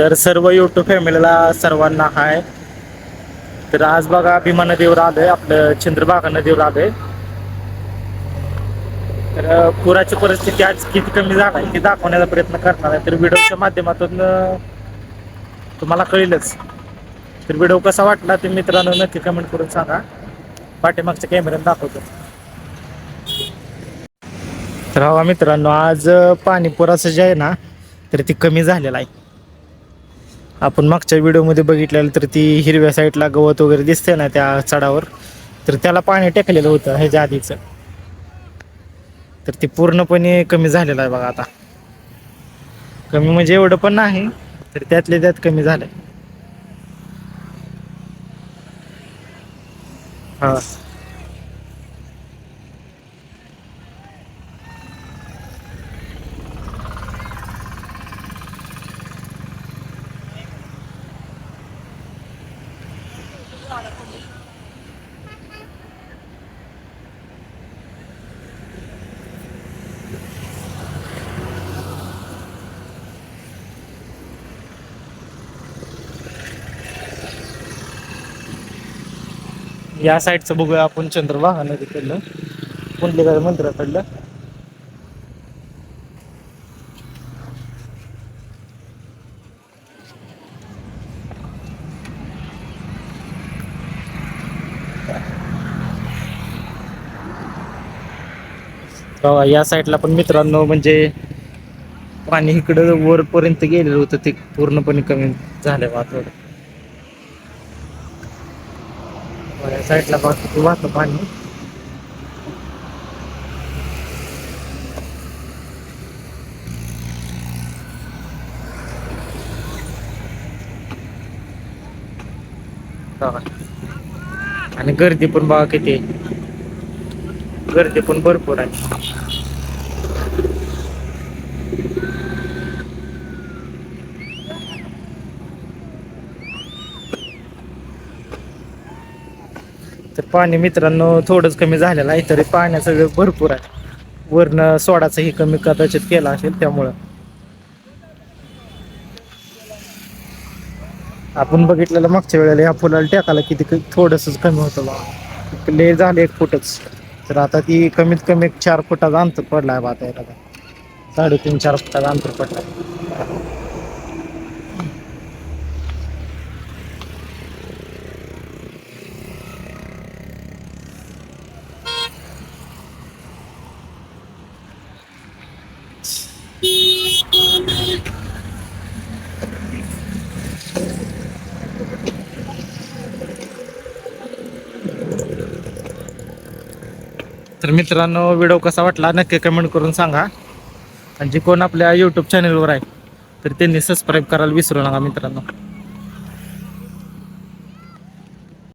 तर सर्व यूट्यूब फॅमिलीला सर्वांना हाय तर आज बघा भीमा नदीवर आलोय आपलं चंद्रभागा नदीवर आलोय तर पुराची परिस्थिती आज किती कमी झाला आहे ती दाखवण्याचा प्रयत्न करणार आहे. तर व्हिडिओच्या माध्यमातून तुम्हाला कळेलच. तर व्हिडिओ कसा वाटला ते मित्रांनो नक्की कमेंट करून सांगा. पाठीमागच्या कॅमेऱ्यात दाखवतो. तर हवा मित्रांनो आज अं, पाणी पुराचं जे आहे ना तर ती कमी झालेलं आहे. आपण मागच्या व्हिडिओमध्ये बघितलेलं तर ती हिरव्या साईडला गवत वगैरे दिसते ना त्या चढावर. तर त्याला पाणी टेकलेलं होतं ह्याच्या आधीचं. तर ते पूर्णपणे कमी झालेलं आहे बघा आता. कमी म्हणजे एवढं पण नाही तर त्यातले त्यात कमी झालंय. हा. या साईडचं बघूया आपण चंद्रभागा नदीकडलं पुंडलिका मंदिराकडलं. तेव्हा या साईडला पण मित्रांनो म्हणजे पाणी इकडं वरपर्यंत गेलेलं होतं ते पूर्णपणे कमी झालं वातावरण या साईडला बाकी वाहतं पाणी बघा. आणि गर्दी पण बघा किती. आहे. गर्दी पण भरपूर आहे. तर पाणी मित्रांनो थोडंच कमी झालेलं आहे तरी पाण्याचं वेग भरपूर आहे. वरनं सोडाचंही कमी कदाचित केला असेल त्यामुळं. आपण बघितलेलं मागच्या वेळेला या फुलाला टेकाला किती क- थोडंसंच कमी होतं बा. ले झालं एक फुटच. तर आता ती कमीत कमी एक चार फुटाचा अंतर पडला आहे बा आता याला. साडेतीन चार फुटाचा अंतर पडला तर मित्रांनो व्हिडिओ कसा वाटला नक्की कमेंट करून सांगा. आणि जे कोण आपल्या यूट्यूब चॅनलवर आहे तर त्यांनी सबस्क्राईब करायला विसरू नका मित्रांनो.